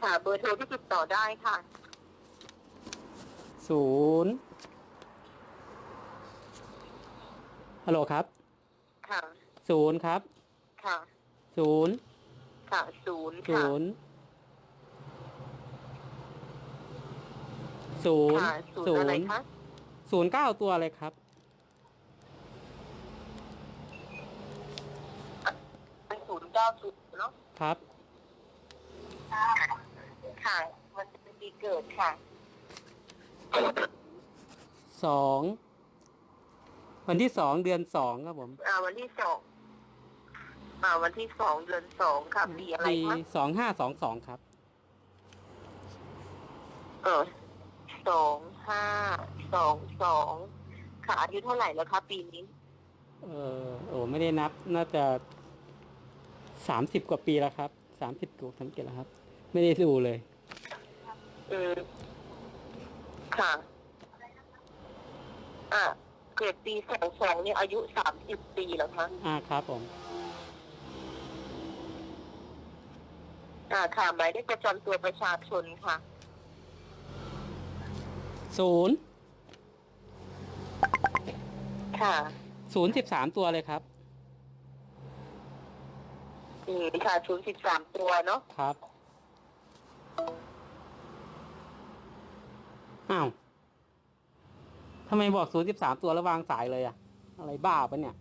ค่ะ เบอร์โทรที่ติดต่อได้ค่ะ ศูนย์ฮัลโหลครับค่ะ ศูนย์ครับค่ะ ศูนย์ค่ะศูนย์ศูค่ะนย์ศูนย์ค่ะศูนศูย์อะไรนย์คะศูนย์เก้าตัวเลยครับ ศูนย์เก้าศูนย์เนาะครับ ค่ะ มันจะเป็นปีเกิดค่ะ สองวันที่สองเดือนสองครับผมอ่า วันที่สองอ่า วันที่สองเดือนสองค่ะปีอะไรปีคะสองห้าสองสองครับ เออสองห้าสองสองค่ะ อายุเท่าไหร่แล้วคะปีนี้ เออโอ้ไม่ได้นับน่าจะสามสิบกว่าปีแล้วครับสามสิบกว่าทั้งเกตแล้วครับ ไม่ได้ดูเลย อืมค่ะ อ่าเกิดปีสองสองเนี่ยอายุสามสิบปีแล้วคะอ่าครับผม อ่าค่ะหมายเลขประจำตัวประชาชนค่ะศูนย์ค่ะ ศูนย์สิบสามตัวเลยครับ อืมค่ะศูนย์สิบสามตัวเนาะครับ อ้าวทำไมบอกศูนย์สิบสามตัวแล้ววางสายเลยอะอะไรบ้าปะเนี่ย